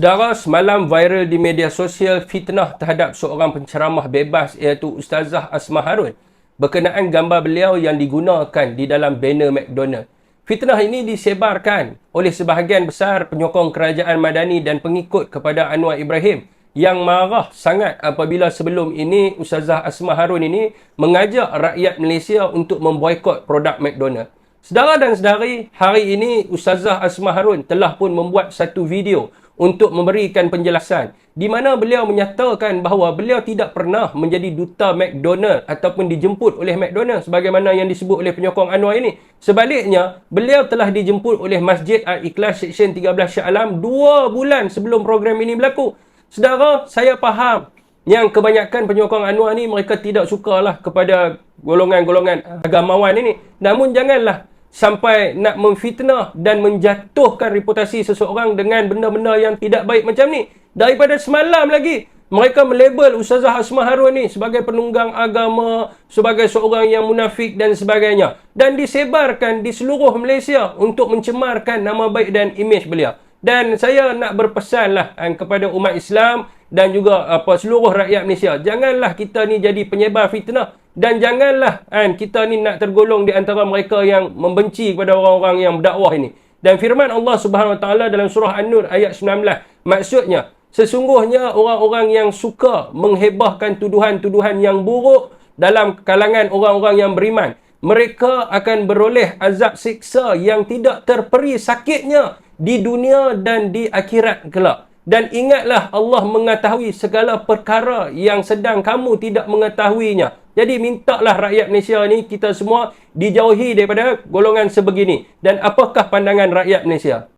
Sedara semalam viral di media sosial fitnah terhadap seorang penceramah bebas iaitu Ustazah Asma Harun berkenaan gambar beliau yang digunakan di dalam banner McDonald. Fitnah ini disebarkan oleh sebahagian besar penyokong kerajaan Madani dan pengikut kepada Anwar Ibrahim yang marah sangat apabila sebelum ini Ustazah Asma Harun ini mengajak rakyat Malaysia untuk memboikot produk McDonald. Sedara dan sedari, hari ini Ustazah Asma Harun telah pun membuat satu video untuk memberikan penjelasan di mana beliau menyatakan bahawa beliau tidak pernah menjadi duta McDonald ataupun dijemput oleh McDonald sebagaimana yang disebut oleh penyokong Anwar ini. Sebaliknya, beliau telah dijemput oleh Masjid Al-Ikhlas Seksyen 13 Shah Alam dua bulan sebelum program ini berlaku. Sedara, saya faham yang kebanyakan penyokong Anwar ni mereka tidak sukalah kepada golongan-golongan agamawan ini. Namun janganlah sampai nak memfitnah dan menjatuhkan reputasi seseorang dengan benda-benda yang tidak baik macam ni. Daripada semalam lagi, mereka melabel Ustazah Asma Harun ni sebagai penunggang agama, sebagai seorang yang munafik dan sebagainya. Dan disebarkan di seluruh Malaysia untuk mencemarkan nama baik dan imej beliau. Dan saya nak berpesan lah kan, kepada umat Islam dan juga apa seluruh rakyat Malaysia. Janganlah kita ni jadi penyebar fitnah dan janganlah kan kita ni nak tergolong di antara mereka yang membenci kepada orang-orang yang berdakwah ini. Dan firman Allah Subhanahu Wa Taala dalam surah An-Nur ayat 19, maksudnya sesungguhnya orang-orang yang suka menghebahkan tuduhan-tuduhan yang buruk dalam kalangan orang-orang yang beriman, mereka akan beroleh azab siksa yang tidak terperi sakitnya di dunia dan di akhirat kelak. Dan ingatlah Allah mengetahui segala perkara yang sedang kamu tidak mengetahuinya. Jadi mintalah rakyat Malaysia ni kita semua dijauhi daripada golongan sebegini. Dan apakah pandangan rakyat Malaysia?